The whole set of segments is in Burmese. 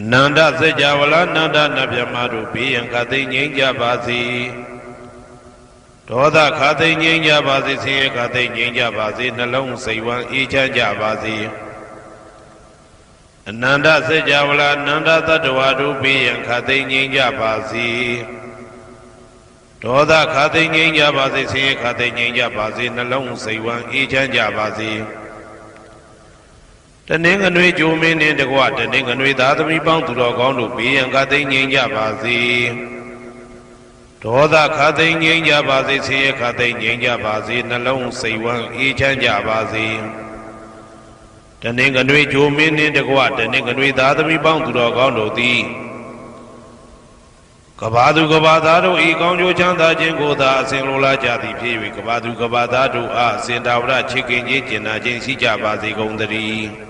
အနန္တစัจ java လာနန္ဒနဗျမတို့ဘေးရန်ခသိမ့်ငြိမ်းကြပါစေဒေါသခသိမ့်ငြိမ်းကြပါစေဆင်းရဲခသိမ့်ငြိမ်းကြပါစေနှလုံးစိတ်ဝမ်းအေးချမ်းကြပါစေအနန္တစัจ java လာနန္ဒတတ္တဝါတို့ဘေးရန်ခသိမ့်ငြိမ်းကြပါစေဒေါသခသိမ့်ငြိမ်းကြပါစေဆင်းရဲခသိမ့်ငြိမ်းကြပါစေနှလုံးစိတ်ဝမ်းအေးချမ်းကြပါစေ တနင်္ဂနွေဂျိုမင်းနှင့်တကွတနင်္ဂနွေသားသမီးပေါင်းသူတော်ကောင်းတို့ဘေးရန်ခသိမ့်ငြိမ်းကြပါစေဒေါသခသိမ့်ငြိမ်းကြပါစေဆင်းရဲခသိမ့်ငြိမ်းကြပါစေနှလုံးစိတ်ဝမ်းအေးချမ်းကြပါစေတနင်္ဂနွေဂျိုမင်းနှင့်တကွတနင်္ဂနွေသားသမီးပေါင်းသူတော်ကောင်းတို့သည်ကဘာသူကဘာသားတို့ဤကောင်းကျိုးချမ်းသာခြင်းကိုသာအစဉ်လိုလားကြသည်ဖြစ်၍ကဘာသူကဘာသားတို့အားအစဉ်တာဝရချစ်ခင်ခြင်းကျင်နာခြင်းရှိကြပါစေကုန်သတည်း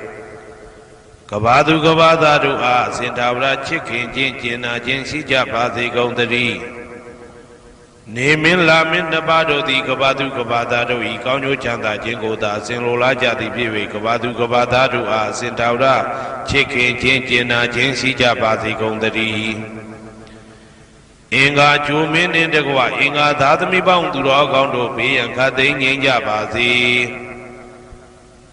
ကဘာသူကဘာသားတို့အားအစဉ်သာဝရချစ်ခင်ခြင်းကျင်နာခြင်းရှိကြပါစေကုန်သတည်းနေမင်းလာမင်းနှစ်ပါးတို့သည်ကဘာသူကဘာသားတို့ဤကောင်းကျိုးချမ်းသာခြင်းကိုသာအစဉ်လိုလားကြသည်ဖြစ်၍ကဘာသူကဘာသားတို့အားအစဉ်သာဝရချစ်ခင်ခြင်းကျင်နာခြင်းရှိကြပါစေကုန်သတည်းအင်္ဂါကျိုမင်းနှင့်တကွအင်္ဂါသာသမီပေါင်းသူတော်ကောင်းတို့ဘေးရန်ခတ်သိမ်းငြိမ်းကြပါစေ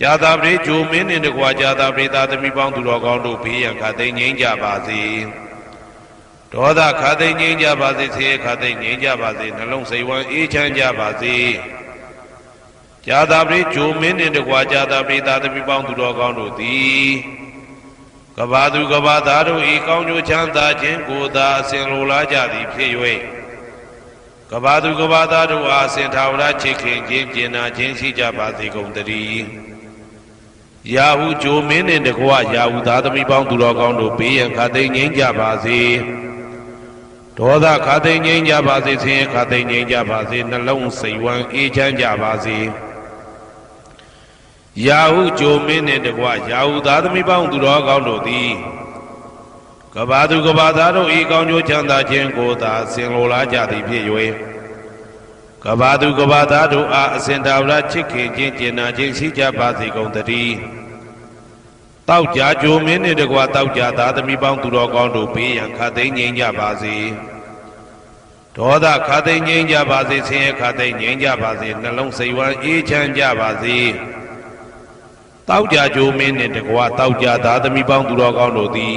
ဇာတာပရိဂျိုမင်းနှင့်တကွာဇာတာပရိသာသမီပေါင်းသူတော်ကောင်းတို့ဘေးရန်ခသိမ့်ငြိမ်းကြပါစေဒေါသခသိမ့်ငြိမ်းကြပါစေဆေးခသိမ့်ငြိမ်းကြပါစေနှလုံးစိတ်ဝမ်းအေးချမ်းကြပါစေဇာတာပရိဂျိုမင်းနှင့်တကွာဇာတာပရိသာသမီပေါင်းသူတော်ကောင်းတို့သည်ကဘာသူကဘာသားတို့ဤကောင်းကျိုးချမ်းသာခြင်းကိုသာအစဉ်လိုလားကြသည်ဖြစ်၍ကဘာသူကဘာသားတို့အားစင်ထာဝရချစ်ခင်ခြင်းကျင်နာခြင်းရှိကြပါစေကုန်တည်း ရာဟုဂျိုမင်းနှင့်တကွရာဟုသားသမီးပေါင်းသူတော်ကောင်းတို့ဘေးရန်ခသိမ့်ငြိမ်းကြပါစေဒေါသခသိမ့်ငြိမ်းကြပါစေဆင်းရဲခသိမ့်ငြိမ်းကြပါစေနှလုံးစိတ်ဝမ်းအေးချမ်းကြပါစေရာဟုဂျိုမင်းနှင့်တကွရာဟုသားသမီးပေါင်းသူတော်ကောင်းတို့သည်ကဘာသူကဘာသားတို့ဤကောင်းကျိုးချမ်းသာခြင်းကိုသာဆင်လိုလားကြသည်ဖြစ်၍ ကဘာသူကဘာသားတို့အားအစဉ်တော်ရချစ်ခင်ခြင်းကျင်နာခြင်းရှိကြပါစေကုန်သတည်းတောက်ကြကြိုမင်းနှင့်တကွာတောက်ကြသားသမီးပေါင်းသူတော်ကောင်းတို့ဘေးရန်ခသိမ့်ငြိမ်းကြပါစေဒေါသခသိမ့်ငြိမ်းကြပါစေဆင်းရဲခသိမ့်ငြိမ်းကြပါစေနှလုံးစိတ်ဝမ်းအေးချမ်းကြပါစေတောက်ကြကြိုမင်းနှင့်တကွာတောက်ကြသားသမီးပေါင်းသူတော်ကောင်းတို့သည်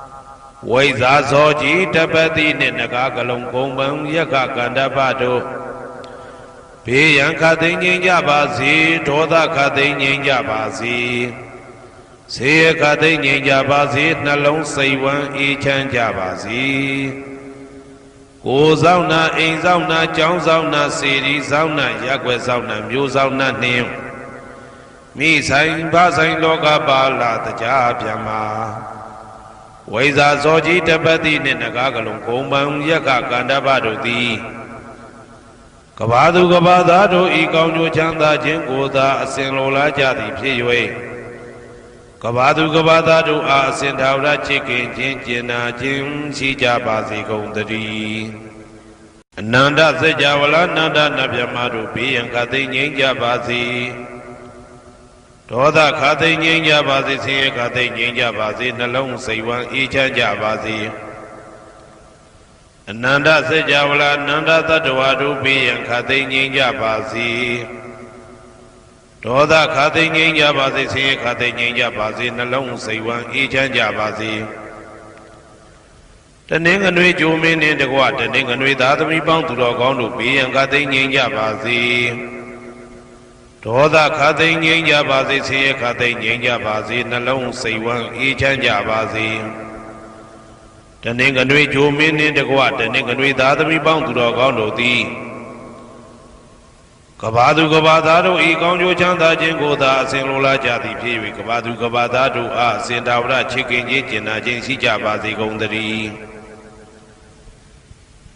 ဝိဇာဇောကြီးတပတိနှင့်နဂါကလုံးကုံပံယက္ခကန္တပတို့ဘေးရန်ခတ်သိမ်းငြိမ်းကြပါစေဒေါသခတ်သိမ်းငြိမ်းကြပါစေဆေးရခတ်သိမ်းငြိမ်းကြပါစေနှလုံးစိတ်ဝမ်းအေးချမ်းကြပါစေကိုယ်ဆောင်နာအိမ်ဆောင်နာကျောင်းဆောင်နာစေရီဆောင်နာရက်ွယ်ဆောင်နာမျိုးဆောင်နာနှင်းမိဆိုင်ဗဆိုင်လောကပါလာတရားပြမ ဝိဇာဇောကြီးတပတိနှင့်နဂါကလုံးဂုံပံယက္ခကန္တပတို့သည်ကဘာသူကဘာသားတို့ဤကောင်းကျိုးချမ်းသာခြင်းကိုသာအစဉ်လိုလားကြသည်ဖြစ်၍ကဘာသူကဘာသားတို့အားအစဉ်ထာဝရချစ်ခင်ခြင်းကျင်နာခြင်းရှိကြပါစေကုန်သတည်းအနန္တစัจ java လာနန္ဒနဗျမတို့ဘေးရန်ခသိငြိမ်းကြပါစေ ဒေါသခသိငြိမ်းကြပါစေဆင်းရဲခသိငြိမ်းကြပါစေနှလုံးစိတ်ဝမ်းအေးချမ်းကြပါစေအနန္တစัจ java လာနန္ဒတတ္တဝါတို့ဘေးရန်ခသိငြိမ်းကြပါစေဒေါသခသိငြိမ်းကြပါစေဆင်းရဲခသိငြိမ်းကြပါစေနှလုံးစိတ်ဝမ်းအေးချမ်းကြပါစေတနင်္ဂနွေဂျိုမင်းနှင့်တကွတနင်္ဂနွေသားသမီးပေါင်းသူတော်ကောင်းတို့ဘေးရန်ခသိငြိမ်းကြပါစေ ဒေါသခသိငြိမ်းကြပါစေဆင်းရဲခသိငြိမ်းကြပါစေနှလုံးစိတ်ဝမ်းအေးချမ်းကြပါစေတနင်္ဂနွေဂျိုမင်းနှင့်တကွတနင်္ဂနွေသားသမီးပေါင်းသူတော်ကောင်းတို့သည်ကဘာသူကဘာသားတို့ဤကောင်းကျိုးချမ်းသာခြင်းကိုသာအစဉ်လိုလားကြသည်ဖြစ်၍ကဘာသူကဘာသားတို့အားအစဉ်တာဝရချစ်ခင်ခြင်းကျင်နာခြင်းရှိကြပါစေကုန်သတည်း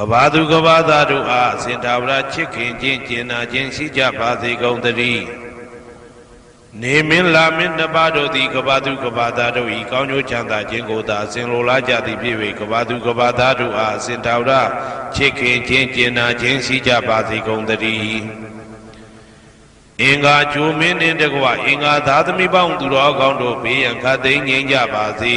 ကဘာသူကဘာသားတို့အားအစဉ်သာဝရချစ်ခင်ခြင်းကျင်နာခြင်းရှိကြပါစေကုန်သတည်းနေမင်းလာမင်းနှစ်ပါးတို့သည်ကဘာသူကဘာသားတို့ဤကောင်းကျိုးချမ်းသာခြင်းကိုသာအစဉ်လိုလားကြသည်ဖြစ်၍ကဘာသူကဘာသားတို့အားအစဉ်သာဝရချစ်ခင်ခြင်းကျင်နာခြင်းရှိကြပါစေကုန်သတည်းအင်္ဂါကျိုမင်းနှင့်တကွအင်္ဂါသာသမီပေါင်းသူတော်ကောင်းတို့ဘေးရန်ခတ်သိမ်းငြိမ်းကြပါစေ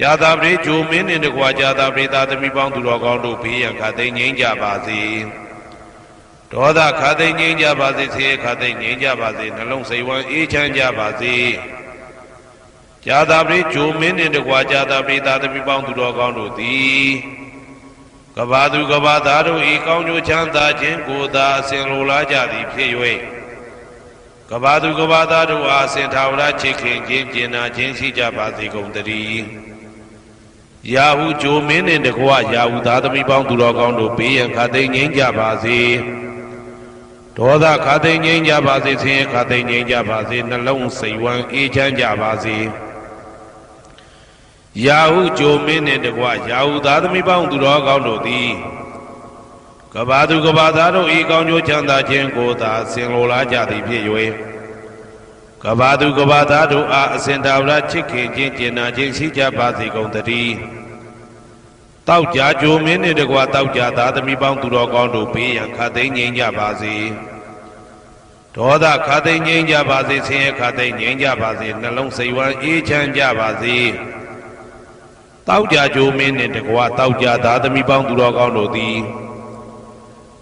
ဇာတာပရိဂျိုမင်းနှင့်တကွာဇာတာပရိသာသမီပေါင်းသူတော်ကောင်းတို့ဘေးရန်ခတ်သိမ်းငြိမ်းကြပါစေဒေါသခတ်သိမ်းငြိမ်းကြပါစေဆေးခတ်သိမ်းငြိမ်းကြပါစေနှလုံးစိတ်ဝမ်းအေးချမ်းကြပါစေဇာတာပရိဂျိုမင်းနှင့်တကွာဇာတာပရိသာသမီပေါင်းသူတော်ကောင်းတို့သည်ကဘာသူကဘာသားတို့ဤကောင်းကျိုးချမ်းသာခြင်းကိုသာအစဉ်လိုလားကြသည်ဖြစ်၍ကဘာသူကဘာသားတို့အားစင်ထာဝရချစ်ခင်ခြင်းကျင်နာခြင်းရှိကြပါစေကုန်တည်း ယာဟုဂျိုမင်းနှင့်တကွယာဟုသားသမီးပေါင်းသူတော်ကောင်းတို့ဘေးရန်ခတ်သိမ်းငြိမ်းကြပါစေဒေါသခတ်သိမ်းငြိမ်းကြပါစေဆင်းရဲခတ်သိမ်းငြိမ်းကြပါစေနှလုံးစိတ်ဝမ်းအေးချမ်းကြပါစေယာဟုဂျိုမင်းနှင့်တကွယာဟုသားသမီးပေါင်းသူတော်ကောင်းတို့သည်ကကဘာသူကဘာသားတို့ဤကောင်းကျိုးချမ်းသာခြင်းကိုသာဆင်လိုလားကြသည်ဖြစ်၍ ကဘာသူကဘာသားတို့အားအစဉ်တော်ရချစ်ခင်ခြင်းကျင်နာခြင်းရှိကြပါစေကုန်သတည်းတောက်ကြကြိုမင်းနှင့်တကွာတောက်ကြသားသမီးပေါင်းသူတော်ကောင်းတို့ဘေးရန်ခတ်သိမ်းငြိမ်းကြပါစေဒေါသခတ်သိမ်းငြိမ်းကြပါစေဆင်းရဲခတ်သိမ်းငြိမ်းကြပါစေနှလုံးစိတ်ဝမ်းအေးချမ်းကြပါစေတောက်ကြကြိုမင်းနှင့်တကွာတောက်ကြသားသမီးပေါင်းသူတော်ကောင်းတို့သည်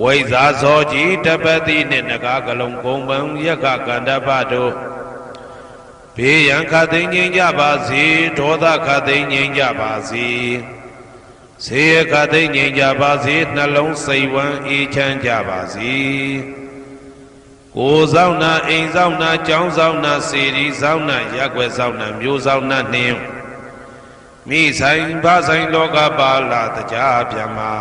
ဝိဇာဇောကြီးတပတိနှင့်နဂါကလုံးကုံပံယက္ခကန္တပတို့ဘေးရန်ခတ်သိမ်းငြိမ်းကြပါစေဒေါသခတ်သိမ်းငြိမ်းကြပါစေဆေးရခတ်သိမ်းငြိမ်းကြပါစေနှလုံးစိတ်ဝမ်းအေးချမ်းကြပါစေကိုယ်ဆောင်နာအိမ်ဆောင်နာကျောင်းဆောင်နာစေရီဆောင်နာရက်ွယ်ဆောင်နာမျိုးဆောင်နာနှင်းမိဆိုင်ဗဆိုင်လောကပါလာတကြပြမှာ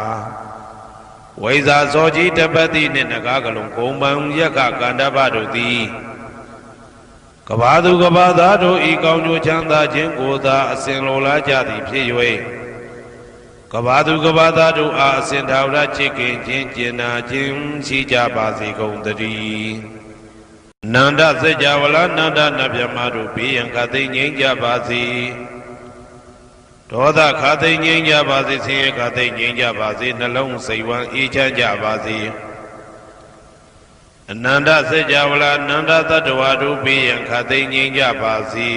ဝိဇာဇောကြီးတပတိနှင့်နဂါကလုံးဂုံပံယက္ခကန္တပတို့သည်ကဘာသူကဘာသားတို့ဤကောင်းကျိုးချမ်းသာခြင်းကိုသာအစဉ်လိုလားကြသည်ဖြစ်၍ကဘာသူကဘာသားတို့အားအစဉ်ထာဝရချစ်ခင်ခြင်းကျင်နာခြင်းရှိကြပါစေကုန်သတည်းနန္ဒစัจ java လာနန္ဒနဗျမတို့ဘေးရန်ခသိငြိမ်းကြပါစေ ဒေါသခသိငြိမ်းကြပါစေဆင်းရဲခသိငြိမ်းကြပါစေနှလုံးစိတ်ဝမ်းအေးချမ်းကြပါစေအနန္တစัจ java လာနန္ဒတတ္တဝါတို့ဘေးရန်ခသိငြိမ်းကြပါစေ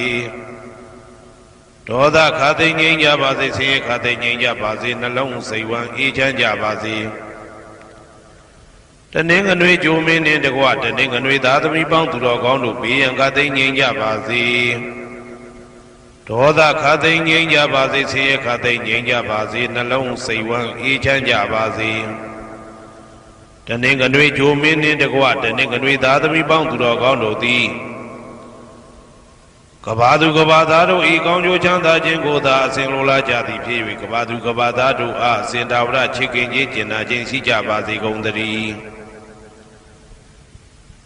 ဒေါသခသိငြိမ်းကြပါစေဆင်းရဲခသိငြိမ်းကြပါစေနှလုံးစိတ်ဝမ်းအေးချမ်းကြပါစေတနင်္ဂနွေကြိုမင်းနှင့်တကွတနင်္ဂနွေသားသမီးပေါင်းသူတော်ကောင်းတို့ဘေးရန်ခသိငြိမ်းကြပါစေ ဒေါသခသိငြိမ်းကြပါစေဆင်းရဲခသိငြိမ်းကြပါစေနှလုံးစိတ်ဝမ်းအေးချမ်းကြပါစေတနင်္ဂနွေကြိုမင်းနှင့်တကွတနင်္ဂနွေသားသမီးပေါင်းသူတော်ကောင်းတို့သည်ကဘာသူကဘာသားတို့ဤကောင်းကျိုးချမ်းသာခြင်းကိုသာအစဉ်လိုလားကြသည်ဖြစ်၍ကဘာသူကဘာသားတို့အားအစဉ်တာဝရချစ်ခင်ခြင်းကျင်နာခြင်းရှိကြပါစေကုန်သတည်း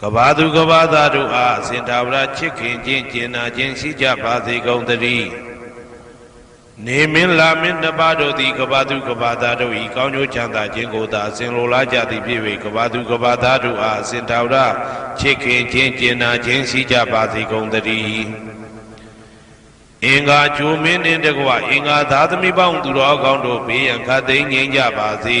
ကဘာသူကဘာသားတို့အားအစဉ်သာဝရချစ်ခင်ခြင်းကျင်နာခြင်းရှိကြပါစေကုန်သတည်းနေမင်းလာမင်းနှစ်ပါးတို့သည်ကဘာသူကဘာသားတို့ဤကောင်းကျိုးချမ်းသာခြင်းကိုသာအစဉ်လိုလားကြသည်ဖြစ်၍ကဘာသူကဘာသားတို့အားအစဉ်သာဝရချစ်ခင်ခြင်းကျင်နာခြင်းရှိကြပါစေကုန်သတည်းအင်္ဂါဂျိုမင်းနှင့်တကွအင်္ဂါသာသမီပေါင်းသူတော်ကောင်းတို့ဘေးရန်ခတ်သိမ်းငြိမ်းကြပါစေ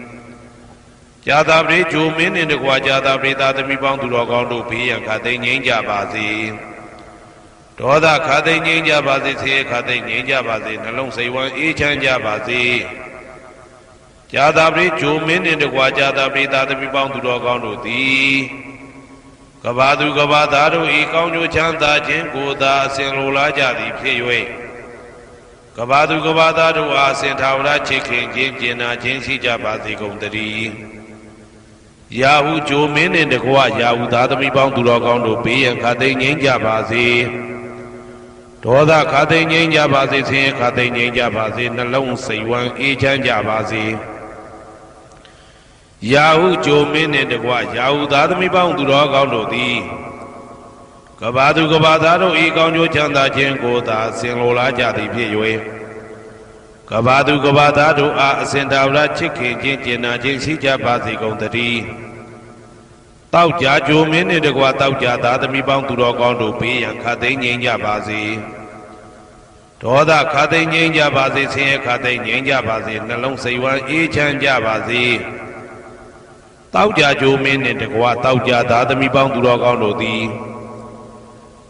ကြာသာပရိဂျိုမင်းနှင့်တကွာကြာသာပရိသာသမီပေါင်းသူတော်ကောင်းတို့ဘေးရန်ခတ်သိမ်းငြိမ်းကြပါစေဒေါသခတ်သိမ်းငြိမ်းကြပါစေဆေးခတ်သိမ်းငြိမ်းကြပါစေနှလုံးစိတ်ဝမ်းအေးချမ်းကြပါစေကြာသာပရိဂျိုမင်းနှင့်တကွာကြာသာပရိသာသမီပေါင်းသူတော်ကောင်းတို့သည်ကဘာသူကဘာသားတို့ဤကောင်းကျိုးချမ်းသာခြင်းကိုသာအစဉ်လိုလားကြသည်ဖြစ်၍ကဘာသူကဘာသားတို့အားအစဉ်ထာဝရချစ်ခင်ခြင်းကျင်နာခြင်းရှိကြပါစေကုန်သတည်း ရာဟုဂျိုမင်းနှင့်တကွရာဟုသားသမီးပေါင်းသူတော်ကောင်းတို့ဘေးရန်ခတ်သိမ်းငြိမ်းကြပါစေဒေါသခတ်သိမ်းငြိမ်းကြပါစေဆင်းရဲခတ်သိမ်းငြိမ်းကြပါစေနှလုံးစိတ်ဝမ်းအေးချမ်းကြပါစေရာဟုဂျိုမင်းနှင့်တကွရာဟုသားသမီးပေါင်းသူတော်ကောင်းတို့သည်ကဘာသူကဘာသားတို့ဤကောင်းကျိုးချမ်းသာခြင်းကိုသာဆင်လိုလားကြသည်ဖြစ်၍ ကဘာသူကဘာသားတို့အားအစဉ်တာဝရချစ်ခင်ခြင်းကျင်နာခြင်းရှိကြပါစေကုန်သတည်းတောက်ကြကြိုမင်းနှင့်တကွတောက်ကြသားသမီးပေါင်းသူတော်ကောင်းတို့ဘေးရန်ခတ်သိမ်းငြိမ်းကြပါစေဒေါသခတ်သိမ်းငြိမ်းကြပါစေဆင်းရဲခတ်သိမ်းငြိမ်းကြပါစေနှလုံးစိတ်ဝမ်းအေးချမ်းကြပါစေတောက်ကြကြိုမင်းနှင့်တကွတောက်ကြသားသမီးပေါင်းသူတော်ကောင်းတို့သည်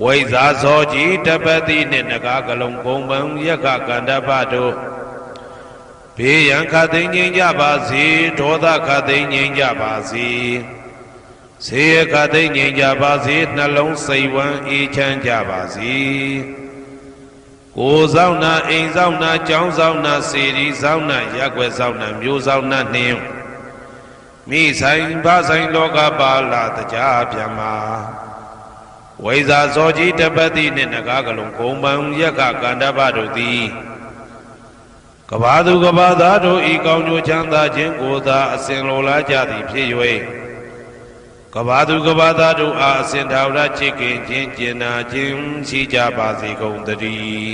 ဝိဇာဇောကြီးတပတိနှင့်နဂါကလုံးကုံပံယက္ခကန္တပတို့ဘေးရန်ခတ်သိမ်းငြိမ်းကြပါစေဒေါသခတ်သိမ်းငြိမ်းကြပါစေဆေးရခတ်သိမ်းငြိမ်းကြပါစေနှလုံးစိတ်ဝမ်းအေးချမ်းကြပါစေကိုယ်ဆောင်နာအိမ်ဆောင်နာကျောင်းဆောင်နာစေရီဆောင်နာရက်ွယ်ဆောင်နာမျိုးဆောင်နာနှင်းမိဆိုင်ဗဆိုင်လောကပါလာတကြဗျမ္မာ ဝိဇာဇောကြီးတပတိနှင့်နဂါကလုံးဂုံပံယက္ခကန္တပတို့သည်ကဘာသူကဘာသားတို့ဤကောင်းကျိုးချမ်းသာခြင်းကိုသာအစဉ်လိုလားကြသည်ဖြစ်၍ကဘာသူကဘာသားတို့အားအစဉ်ထာဝရချစ်ခင်ခြင်းကျင်နာခြင်းရှိကြပါစေကုန်သတည်း